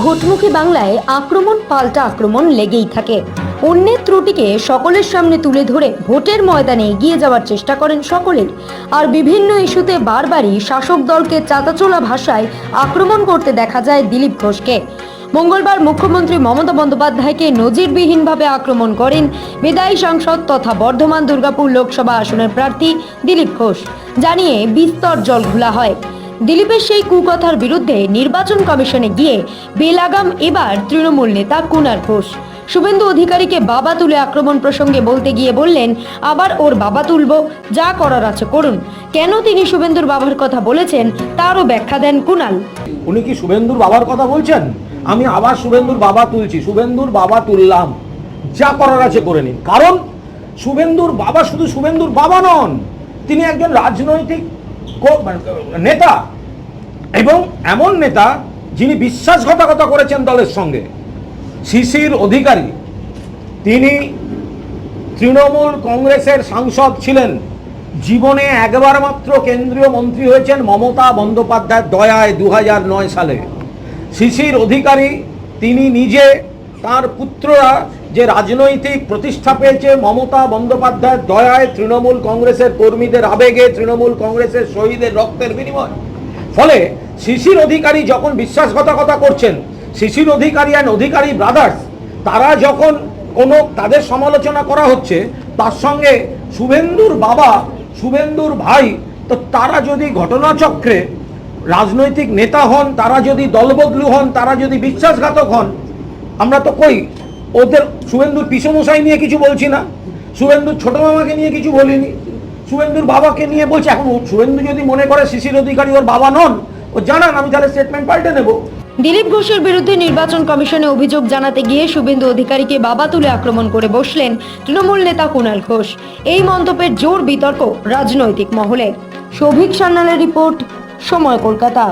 ভোটমুখী বাংলায় আক্রমণ, পাল্টা আক্রমণ লেগেই থাকে। অন্যের ত্রুটিকে সকলের সামনে তুলে ধরে ভোটের ময়দানে এগিয়ে যাওয়ার চেষ্টা করেন সকলেই। আর বিভিন্ন ইস্যুতে বারবারই শাসক দলকে চাতাচোলা ভাষায় আক্রমণ করতে দেখা যায় দিলীপ ঘোষকে। মঙ্গলবার মুখ্যমন্ত্রী মমতা বন্দ্যোপাধ্যায়কে নজিরবিহীনভাবে আক্রমণ করেন বিদায়ী সাংসদ তথা বর্ধমান দুর্গাপুর লোকসভা আসনের প্রার্থী দিলীপ ঘোষ। জানিয়ে বিস্তর জল ঘোলা হয়। দিলীপের সেই কুকথার বিরুদ্ধে নির্বাচন কমিশনে গিয়ে বেলাগাম এবার তৃণমূল নেতা কুনার ঘোষ। শুভেন্দু অধিকারীকে বাবা তুলে আক্রমণ প্রসঙ্গে বলতে গিয়ে বললেন, আবার ওর বাবা তুলব, যা করার আছে করুন। কেন তিনি শুভেন্দুর বাবার কথা বলেছেন, তারও ব্যাখ্যা দেন কুনাল। উনি কি শুভেন্দুর বাবার কথা বলছেন? আমি আবার শুভেন্দুর বাবা তুলছি, শুভেন্দুর বাবা তুললাম। যা করার আছে করে নিন। কারণ, শুভেন্দুর বাবা শুধু শুভেন্দুর বাবা নন, তিনি একজন রাজনৈতিক নেতা এবং এমন নেতা যিনি বিশ্বাসঘাতকতা করেছেন দলের সঙ্গে। শিশির অধিকারী। তিনি তৃণমূল কংগ্রেসের সাংসদ ছিলেন। জীবনে একবার মাত্র কেন্দ্রীয় মন্ত্রী হয়েছেন মমতা বন্দ্যোপাধ্যায়ের দয়ায় দু সালে। শিশির অধিকারী, তিনি নিজে তার পুত্ররা যে রাজনৈতিক প্রতিষ্ঠা পেয়েছে মমতা বন্দ্যোপাধ্যায়ের দয়ায় তৃণমূল কংগ্রেসের কর্মীদের আবেগে, তৃণমূল কংগ্রেসের শহীদের রক্তের বিনিময়। ফলে শিশির অধিকারী যখন বিশ্বাসঘাতকতা করছেন, শিশির অধিকারী অ্যান্ড অধিকারী ব্রাদার্স তারা যখন কোনো তাদের সমালোচনা করা হচ্ছে, তার সঙ্গে শুভেন্দুর বাবা, শুভেন্দুর ভাই, তো তারা যদি ঘটনাচক্রে রাজনৈতিক নেতা হন, তারা যদি দলবদলু হন, তারা যদি বিশ্বাসঘাতক হন, আমরা তো কই ওদের শুভেন্দুর পিসমশাই নিয়ে কিছু বলছি না, শুভেন্দুর ছোট মামাকে নিয়ে কিছু বলিনি, শুভেন্দুর বাবাকে নিয়ে বলছি, এখন শুভেন্দু যদি মনে করে শিশির অধিকারী ওর বাবা নন, ও জানান, আমি তাহলে স্টেটমেন্ট পাল্টে নেব দিলীপ ঘোষের বিরুদ্ধে নির্বাচন কমিশনে অভিযোগ জানাতে গিয়ে শুভেন্দু অধিকারীকে বাবা তুলে আক্রমণ করে বসলেন তৃণমূল নেতা কুণাল ঘোষ। এই মন্তব্যের জোর বিতর্ক রাজনৈতিক মহলে। সৌভিক সান্যালের রিপোর্ট, সময় কলকাতা।